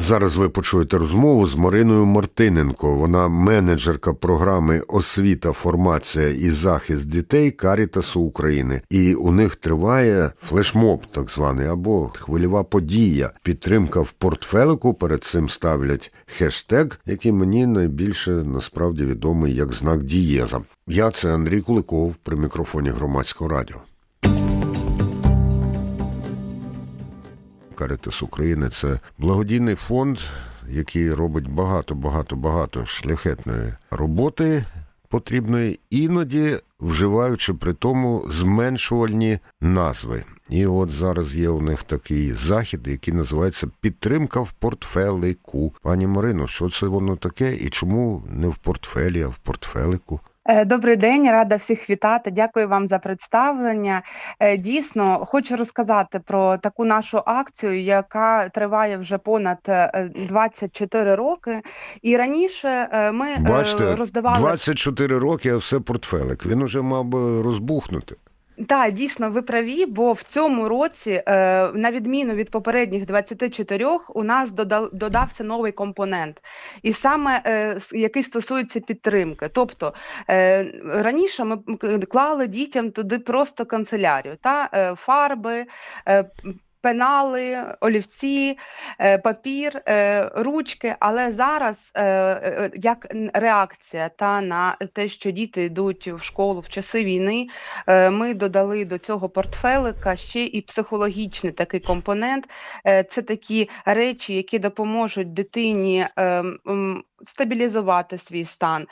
Зараз ви почуєте розмову з Мариною Мартиненко. Вона менеджерка програми Освіта, формація і захист дітей Карітасу України. І у них триває флешмоб, так званий, або хвильова подія. Підтримка в портфелику. Перед цим ставлять хештег, який мені найбільше насправді відомий як знак дієза. Я це Андрій Куликов при мікрофоні громадського радіо. Каритас України це благодійний фонд, який робить багато, багато, багато шляхетної роботи потрібної, іноді вживаючи при тому зменшувальні назви. І от зараз є у них такий захід, який називається Підтримка в портфелику. Пані Марино, що це воно таке і чому не в портфелі, а в портфелику? Е, Добрий день, рада всіх вітати. Дякую вам за представлення. Е, Дійсно, хочу розказати про таку нашу акцію, яка триває вже понад е, 24 роки. І раніше е, ми е, Бачите, роздавали 24 роки, а все портфелик. Він уже мав би розбухнути. Так, дійсно, ви праві, бо в цьому році, е, на відміну від попередніх 24, у нас додав, додався новий компонент, і саме е, який стосується підтримки. Тобто е, раніше ми клали дітям туди просто канцелярію, та фарби. Пенали, олівці, е, папір, е, ручки, але зараз е, як реакція та на те, що діти йдуть в школу в часи війни, Ми додали до цього портфелика ще і психологічний такий компонент. Це такі речі, які допоможуть дитині стабілізувати свій стан,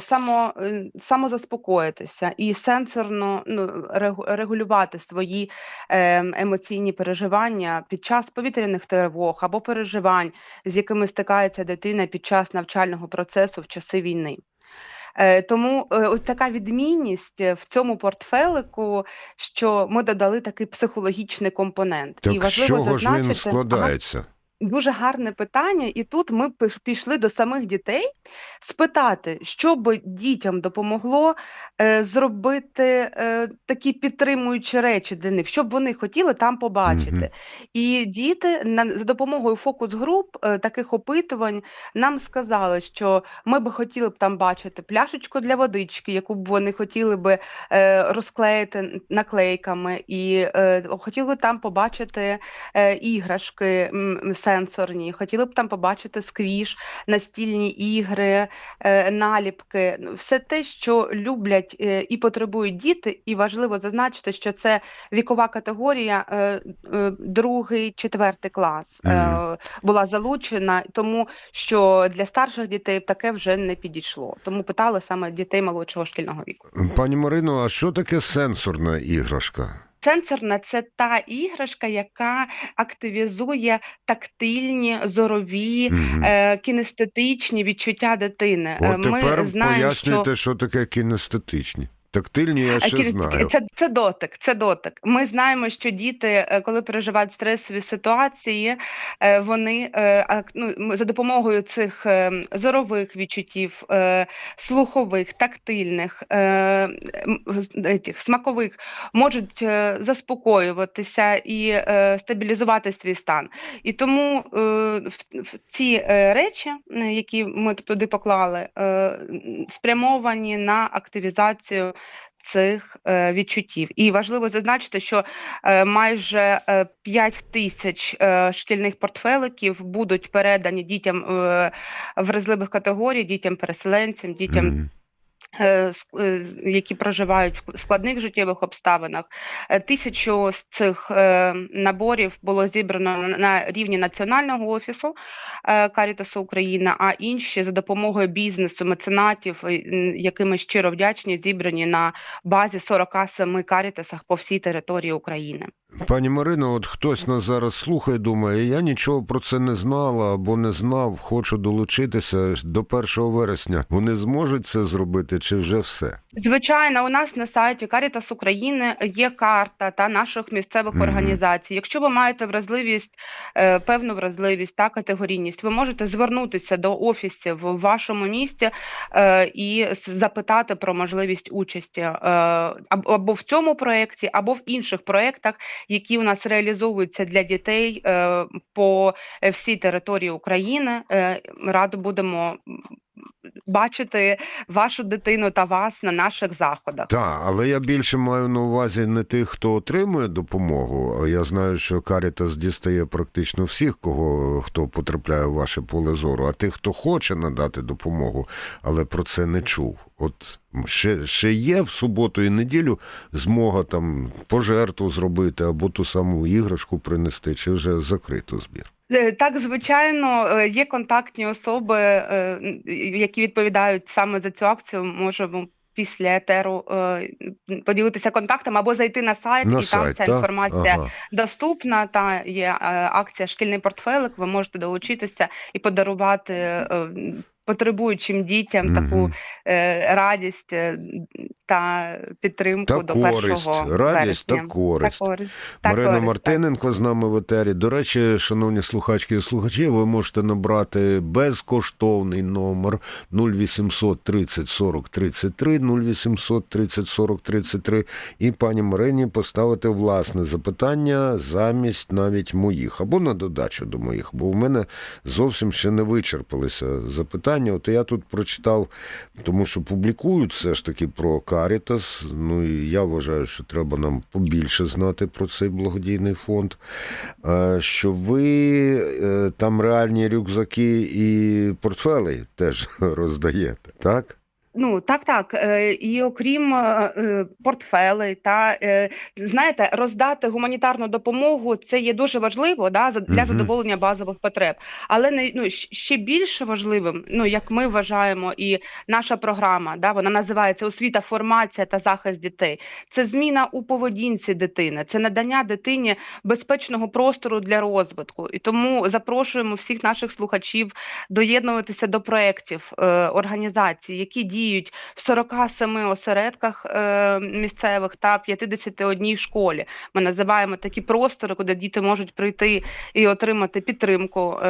само, самозаспокоїтися і сенсорно ну, регулювати свої ем, емоційні переживання під час повітряних тривог або переживань, з якими стикається дитина під час навчального процесу в часи війни. Е, Тому е, ось така відмінність в цьому портфелику, що ми додали такий психологічний компонент. Так і з чого чого ж він зазначити, Ага. складається? Дуже гарне питання, і тут ми пішли до самих дітей спитати, що би дітям допомогло е, зробити е, такі підтримуючі речі для них, що б вони хотіли там побачити. Мгм. І діти на за допомогою фокус-груп е, таких опитувань нам сказали, що ми би хотіли б там бачити пляшечку для водички, яку б вони хотіли би е, розклеїти наклейками, і е, хотіли там побачити е, іграшки сенсорні, хотіли б там побачити сквіш, настільні ігри, е, наліпки, все те, що люблять е, і потребують діти, і важливо зазначити, що це вікова категорія, е, другий, четвертий клас Мгм. була залучена, тому що для старших дітей таке вже не підійшло. Тому питали саме дітей молодшого шкільного віку. Пані Марино, а що таке сенсорна іграшка? Сенсорна це та іграшка, яка активізує тактильні, зорові, Мгм. е, кінестетичні відчуття дитини. О, От тепер знаємо, пояснюєте, що... таке кінестетичні. Тактильні я ще знаю. Це, це дотик, це дотик. Ми знаємо, що діти, е, коли переживають стресові ситуації, е, вони е, ну, за допомогою цих зорових відчуттів, слухових, тактильних, смакових, можуть заспокоюватися і стабілізувати свій стан. І тому в, ці речі, які ми туди поклали, спрямовані на активізацію цих е, відчуттів. І важливо зазначити, що е, майже е, 5 тисяч е, шкільних портфеликів будуть передані дітям вразливих категорій, дітям-переселенцям, дітям які проживають в складних життєвих обставинах. Е, Тисячу з цих е, наборів було зібрано на- рівні національного офісу е, Карітасу Україна, а інші за допомогою бізнесу, меценатів, е, м, яким ми щиро вдячні, зібрані на базі 47 карітасах по всій території України. Пані Марино, от хтось нас зараз слухає, думає, я нічого про це не знала або не знав, хочу долучитися до 1 вересня. Вони зможуть це зробити чи вже все? Звичайно, у нас на сайті Карітас України є карта та наших місцевих Мгм. організацій. Якщо ви маєте вразливість, е, певну вразливість та категорійність, ви можете звернутися до офісів в вашому місті е, і запитати про можливість участі е, або в цьому проєкті, або в інших проєктах, які у нас реалізовуються для дітей е, по е, всій території України. Е, Радо будемо бачити вашу дитину та вас на наших заходах. Так, але я більше маю на увазі не тих, хто отримує допомогу. Я знаю, що Карітас дістає практично всіх, кого хто потрапляє в ваше поле зору, а тих, хто хоче надати допомогу, але про це не чув. От ще, ще є в суботу і неділю змога там пожертву зробити або ту саму іграшку принести, чи вже закрито збір. Е, Так, звичайно, е, є контактні особи, е, які відповідають саме за цю акцію. Можемо після етеру поділитися контактами або зайти на сайт, На і там ця та? інформація Ага. доступна. Та є акція Шкільний портфелик. Ви можете долучитися і подарувати потребуючим дітям таку е, радість е, та підтримку Та до користь, 1 радість та користь. Та користь. Та Марина користь, так. Мартиненко з нами в етері. До речі, шановні слухачки і слухачі, ви можете набрати безкоштовний номер 0800 30 40 33, 0800 30 40 33 і пані Марині поставити власне запитання замість навіть моїх, або на додачу до моїх, бо в мене зовсім ще не вичерпалися запитання. От я тут прочитав, тому що публікують все ж таки про Карітас. Ну і я вважаю, що треба нам побільше знати про цей благодійний фонд. Е, Що ви е, там реальні рюкзаки і портфели теж роздаєте, так? Ну так, так. Е, І окрім е, е, портфелей, та знаєте, роздати гуманітарну допомогу це є дуже важливо да, для задоволення базових потреб. Але не ну ще більше важливим, ну як ми вважаємо, і наша програма, да, вона називається освіта, формація та захист дітей. Це зміна у поведінці дитини, це надання дитині безпечного простору для розвитку. І тому запрошуємо всіх наших слухачів доєднуватися до проєктів організацій, які діють в 47 осередках е, місцевих та 51 школі. Ми називаємо такі простори, куди діти можуть прийти і отримати підтримку.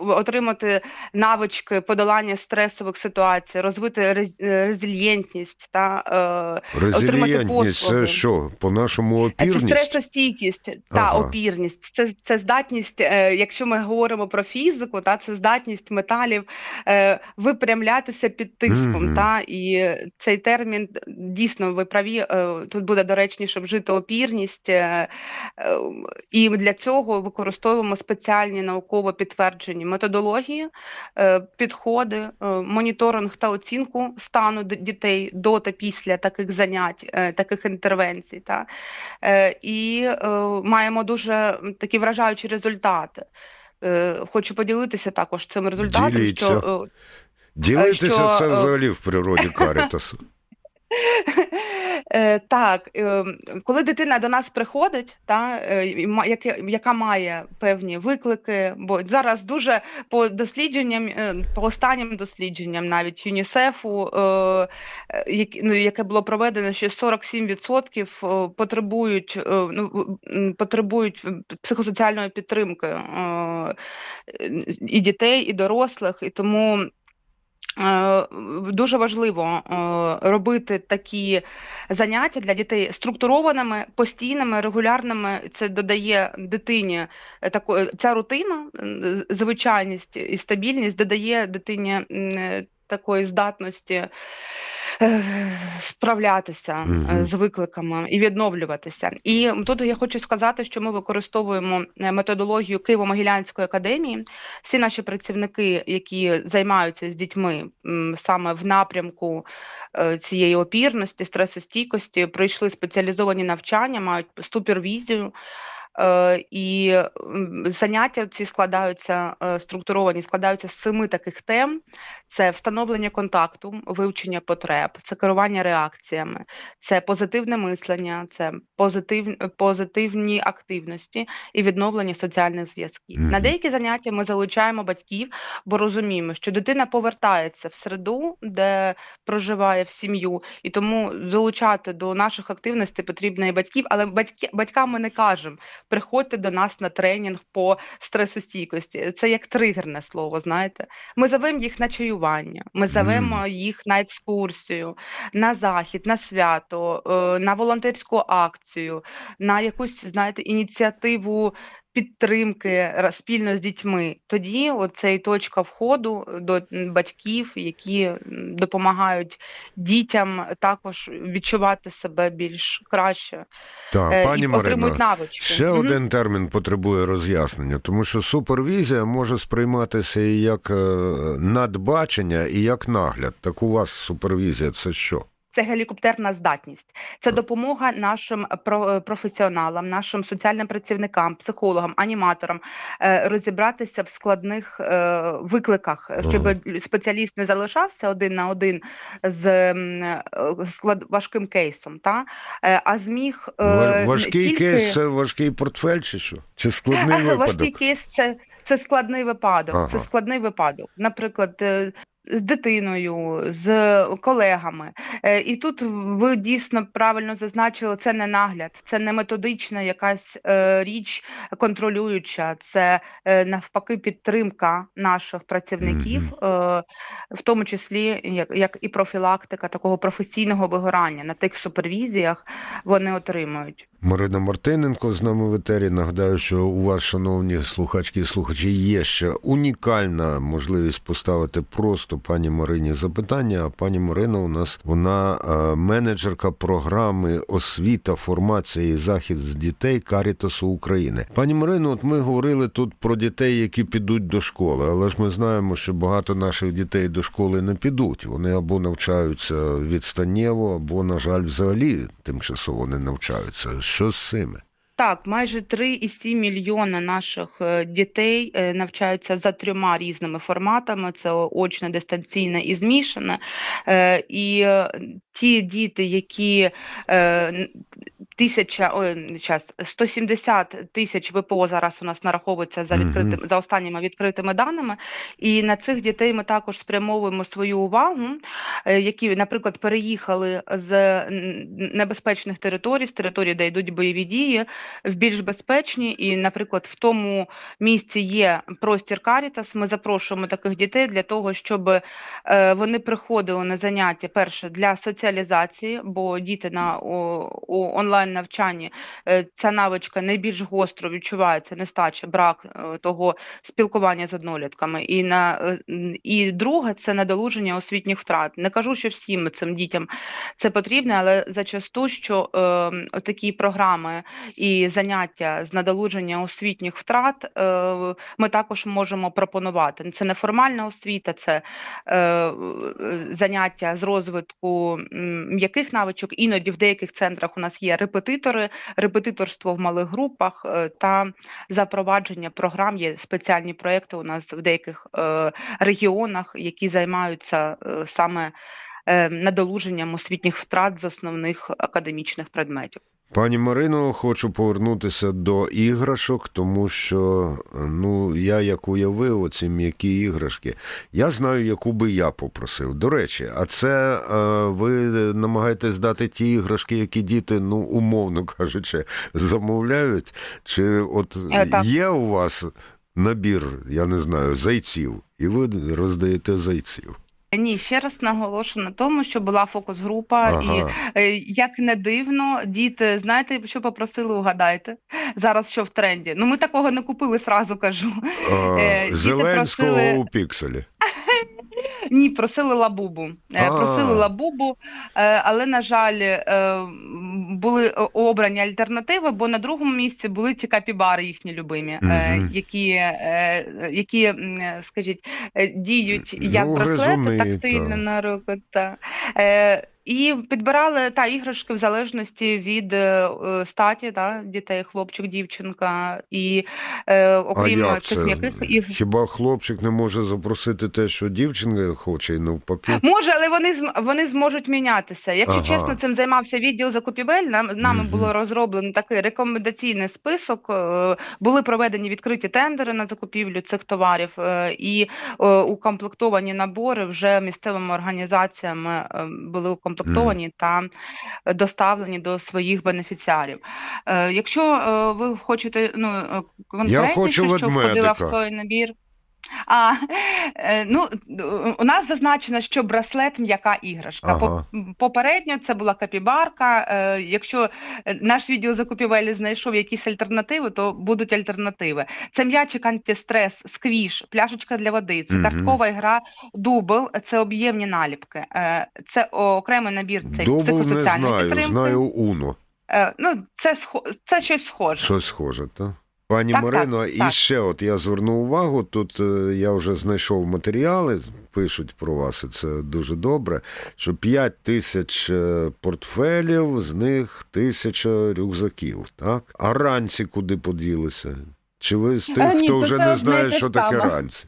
Е, Отримати навички подолання стресових ситуацій, розвити рез- е, резильєнтність та е, це послуги. що? По-нашому Е, Це опірність? стресостійкість та Ага. опірність. Це, це здатність, е, якщо ми говоримо про фізику, та це здатність металів е, випрямлятися під тиском. Мгм. Та і цей термін дійсно ви праві. е, Тут буде доречніше вжити опірність, е, е, і для цього використовуємо спеціальні науково підтверджені методології, е, підходи, е, моніторинг та оцінку стану дітей до та після таких занять, е, таких інтервенцій. Та і маємо дуже такі вражаючі результати. Хочу поділитися також цим результатом, Діліться. що Ділитися що, це взагалі в природі Карітасу. Е, Так, е, коли дитина до нас приходить, та, е, яке- яка має певні виклики, бо зараз дуже по дослідженням, е, по останнім дослідженням навіть ЮНІСЕФу, е, е, які- ну, яке було проведено, що 47% е, потребують, е, ну, потребують психосоціальної підтримки е, і дітей, і дорослих, і тому. Е, Дуже важливо е, робити такі заняття для дітей структурованими, постійними, регулярними. Це додає дитині е, тако, ця рутина, звичайність і стабільність додає дитині такої здатності справлятися е, з викликами і відновлюватися. І тут я хочу сказати, що ми використовуємо е, методологію Києво-Могилянської академії. Всі наші працівники, які займаються з дітьми саме в напрямку е, цієї опірності, стресостійкості, пройшли спеціалізовані навчання, мають супервізію. І заняття ці складаються е, структуровані, складаються з семи таких тем: це встановлення контакту, вивчення потреб, це керування реакціями, це позитивне мислення, це позитив, позитивні активності і відновлення соціальних зв'язків. На деякі заняття ми залучаємо батьків, бо розуміємо, що дитина повертається в середу, де проживає в сім'ю, і тому залучати до наших активностей потрібно і батьків, але батьки, батькам ми не кажемо приходьте до нас на тренінг по стресостійкості. Це як тригерне слово. Знаєте, ми зовемо їх на чаювання, ми зовемо їх на екскурсію, на захід, на свято, е, на волонтерську акцію, на якусь знаєте ініціативу. Підтримки спільно з дітьми, тоді оцей точка входу до батьків, які допомагають дітям також відчувати себе більш краще Так, е, пані і отримують навички. Ще Мгм. один термін потребує роз'яснення, тому що супервізія може сприйматися і як е, надбачення, і як нагляд. Так у вас супервізія це що? Це гелікоптерна здатність, це допомога нашим про- професіоналам, нашим соціальним працівникам, психологам, аніматорам е, розібратися в складних е, викликах, щоб спеціаліст не залишався один на один з е, важким кейсом, та е, а зміг е, Важкий тільки... кейс це важкий портфель, чи що? Чи складний Важкий кейс це, це складний випадок. Це складний випадок. Наприклад, е, з дитиною, з колегами. Е, І тут ви дійсно правильно зазначили, це не нагляд, це не методична якась е, річ контролююча, це е, навпаки підтримка наших працівників, в тому числі як, як і профілактика такого професійного вигорання на тих супервізіях вони отримують. Марина Мартиненко з нами в етері. Нагадаю, що у вас, шановні слухачки і слухачі, є ще унікальна можливість поставити просто пані Марині запитання. А пані Марина у нас вона е, менеджерка програми освіта, формація і захист дітей Карітасу України. Пані Марино, от ми говорили тут про дітей, які підуть до школи, але ж ми знаємо, що багато наших дітей до школи не підуть. Вони або навчаються відстанєво, або, на жаль, взагалі тимчасово не навчаються. Що з цими? Так, майже 3,7 мільйона наших е, дітей е, навчаються за трьома різними форматами: це очне, дистанційне і змішане. Е, І ті діти, які тисяча, ой, час, 170 тисяч ВПО зараз у нас нараховується за відкритим за останніми відкритими даними. І на цих дітей ми також спрямовуємо свою увагу, які, наприклад, переїхали з небезпечних територій, з територій, де йдуть бойові дії, в більш безпечні. І, наприклад, в тому місці є простір Карітас. Ми запрошуємо таких дітей для того, щоб е, вони приходили на заняття перше для соціалізації, бо діти на онлайн навчанні е, ця навичка найбільш гостро відчувається, нестача, брак е, того спілкування з однолітками. І на е, і друге це надолуження освітніх втрат. Не кажу, що всім цим дітям це потрібно, але зачасту, що е, такі програми і заняття з надолуження освітніх втрат е, ми також можемо пропонувати. Це неформальна освіта, це е, заняття з розвитку м'яких навичок. Іноді в деяких центрах у нас є репетитори, репетиторство в малих групах е, та запровадження програм. Є спеціальні проекти у нас в деяких е, регіонах, які займаються е, саме надолуженням освітніх втрат з основних академічних предметів. Пані Марино, хочу повернутися до іграшок, тому що ну я як уявив оці м'які іграшки. Я знаю, яку би я попросив. До речі, а це е, ви намагаєтесь дати ті іграшки, які діти, ну умовно кажучи, замовляють? Чи от Е, так. є у вас набір, я не знаю, зайців, і ви роздаєте зайців? Ні, ще раз наголошу на тому, що була фокус-група, Ага. і е, як не дивно, діти, знаєте, що попросили, угадайте зараз, що в тренді. Ну ми такого не купили, сразу кажу. А, Е, Зеленського просили- у пікселі. Ні, просили лабубу. Е, А. Просили лабубу, е, але, на жаль, е, були обрані альтернативи, бо на другому місці були ті капібари їхні любимі, угу. Які, які, скажіть, діють як Ну, браслети тактильно та. на руку. Та. І підбирали та іграшки в залежності від е, статі, та, дітей, хлопчик, дівчинка. І е, окрім а як цих це? м'яких ігр. Хіба хлопчик не може запросити те, що дівчинка хоче, і навпаки? Може, але вони вони зможуть мінятися. Якщо Ага. чесно, цим займався відділ закупівель. Нам нами Мгм. було розроблено такий рекомендаційний список. е, Були проведені відкриті тендери на закупівлю цих товарів, е, і е, укомплектовані набори вже місцевими організаціями е, були укомплектовані укомплектовані та доставлені до своїх бенефіціарів. Е, Якщо е, ви хочете ну е, конкретніше, хочу що входила в той набір. А, е, ну, у нас зазначено, що браслет м'яка іграшка. Ага. Попередньо це була капібарка. Е, Якщо наш відділ закупівелі знайшов якісь альтернативи, то будуть альтернативи. Це м'ячик антистрес, сквіш, пляшечка для води, це Мгм. карткова гра дубл, це об'ємні наліпки. Е, Це окремий набір цей Дубл не психосоціальної знаю, підтримки. знаю Уно. Ну, це схо- це щось схоже. Щось схоже, так? Пані Так, Марино, так, і так. ще от я звернув увагу, тут е, я вже знайшов матеріали, пишуть про вас, і це дуже добре, що 5 тисяч е, портфелів, з них тисяча рюкзаків, так? А ранці куди поділися? Чи ви з тих, Е, ні, хто вже не знає, що таке саме. ранці?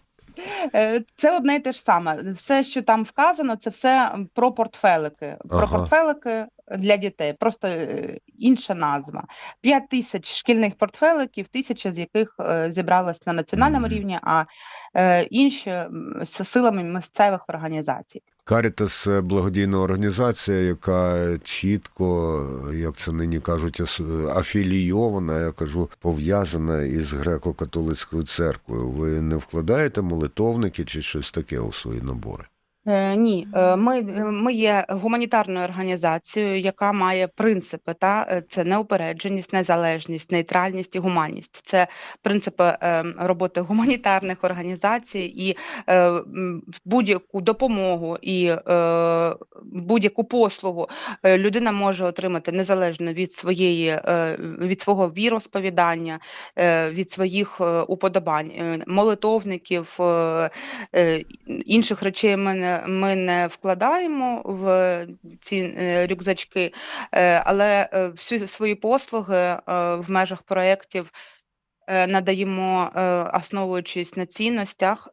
Це одне і те ж саме. Все, що там вказано, це все про портфелики. Про Ага. портфелики для дітей, просто е, інша назва. П'ять тисяч шкільних портфеликів, тисяча з яких е, зібралась на національному рівні, а е, інші з силами місцевих організацій. Карітас благодійна організація, яка чітко, як це нині кажуть, афілійована, я кажу, пов'язана із греко-католицькою церквою. Ви не вкладаєте молитовники чи щось таке у свої набори? Е, Ні, е, ми, ми є гуманітарною організацією, яка має принципи. Та е, це неупередженість, незалежність, нейтральність і гуманність. Це принципи е, роботи гуманітарних організацій і е, будь-яку допомогу і е, будь-яку послугу е, людина може отримати незалежно від своєї е, від свого віросповідання, е, від своїх е, уподобань, Е, молитовників. е, е, інших речей ми не, ми не вкладаємо в ці е, рюкзачки, е, але е, всі свої послуги в межах проєктів надаємо, основуючись на цінностях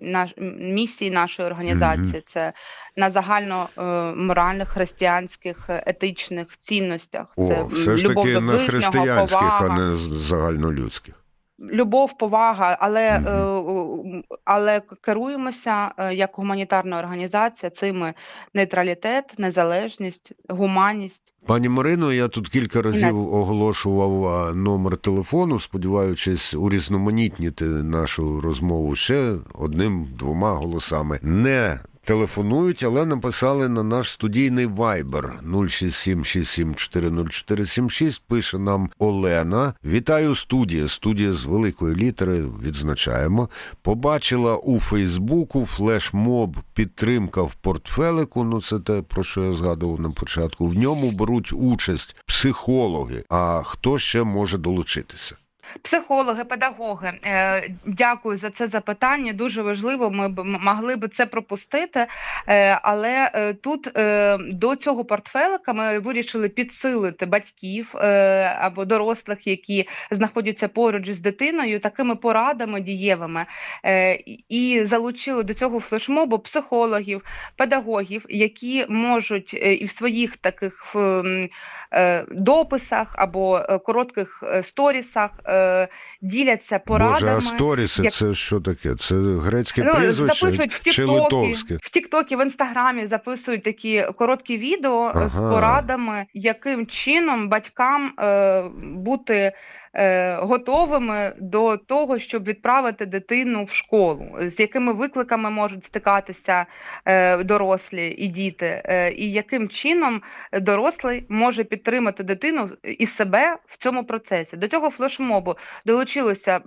наш, місії нашої організації. Це на загально моральних, християнських, етичних цінностях. Це м, все ж любов таки до на християнських, повага а не загальнолюдських. Любов, повага, але, у- але керуємося е, як гуманітарна організація цими нейтралітет, незалежність, гуманність. Пані Марино, я тут кілька разів оголошував номер телефону, сподіваючись урізноманітніти нашу розмову ще одним-двома голосами. Не телефонують, але написали на наш студійний вайбер 06767400476. Пише нам Олена. Вітаю студія. Студія з великої літери відзначаємо. Побачила у Фейсбуку флешмоб підтримка в портфелику. Ну, це те, про що я згадував на початку. В ньому беруть участь психологи. А хто ще може долучитися? Психологи, педагоги, е, дякую за це запитання. Дуже важливо. Ми б могли би це пропустити, е, але е, тут до цього портфелика ми вирішили підсилити батьків або дорослих, які знаходяться поруч з дитиною, такими порадами дієвими, і- залучили до цього флешмобу психологів, педагогів, які можуть і в своїх таких дописах або е, коротких е, сторісах е, діляться порадами. Боже, а сторіси як- це що таке? Це грецьке Ну, прізвище записують в чи литовське? в Тіктокі, в Інстаграмі записують такі короткі відео ага. з порадами, яким чином батькам е, бути е, готовими до того, щоб відправити дитину в школу, з якими викликами можуть стикатися е, дорослі і діти, е, і яким чином дорослий може підтримати дитину і себе в цьому процесі. До цього флешмобу долучилися е,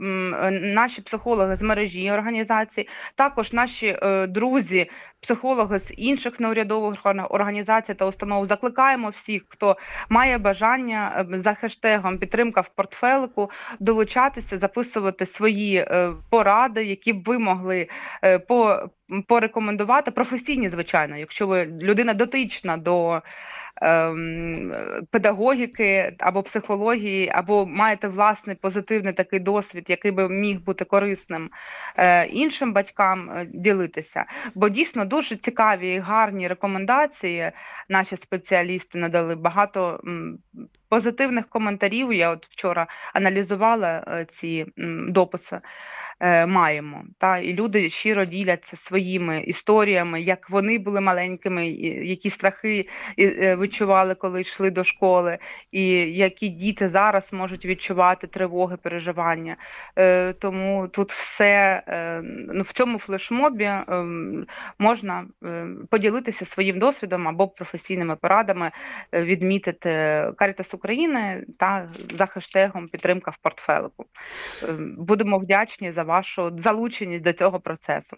наші психологи з мережі організацій, також наші е, друзі, психологи з інших неурядових організацій та установ. Закликаємо всіх, хто має бажання е, за хештегом підтримка в портфелику долучатися, записувати свої е, поради, які б ви могли е, по, порекомендувати професійні, звичайно, якщо ви людина дотична до. Ем, Педагогіки або психології, або маєте власний позитивний такий досвід, який би міг бути корисним е, іншим батькам е, ділитися. Бо дійсно дуже цікаві і гарні рекомендації наші спеціалісти надали. Багато позитивних коментарів. Я от вчора аналізувала е, ці дописи. Е, маємо. Та і люди щиро діляться своїми історіями, як вони були маленькими, які страхи е, відчували, коли йшли до школи, і які діти зараз можуть відчувати тривоги, переживання. Е, Тому тут все ну, в цьому флешмобі ем, можна поділитися своїм досвідом або професійними порадами, відмітити Карітас України та за хештегом підтримка в портфелику. Е, Будемо вдячні за вашу залученість до цього процесу.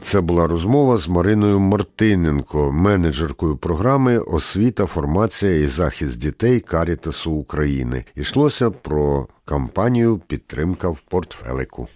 Це була розмова з Мариною Мартиненко, менеджеркою програми Освіта, формація і захист дітей Карітасу України. Ішлося про кампанію Підтримка в портфелику.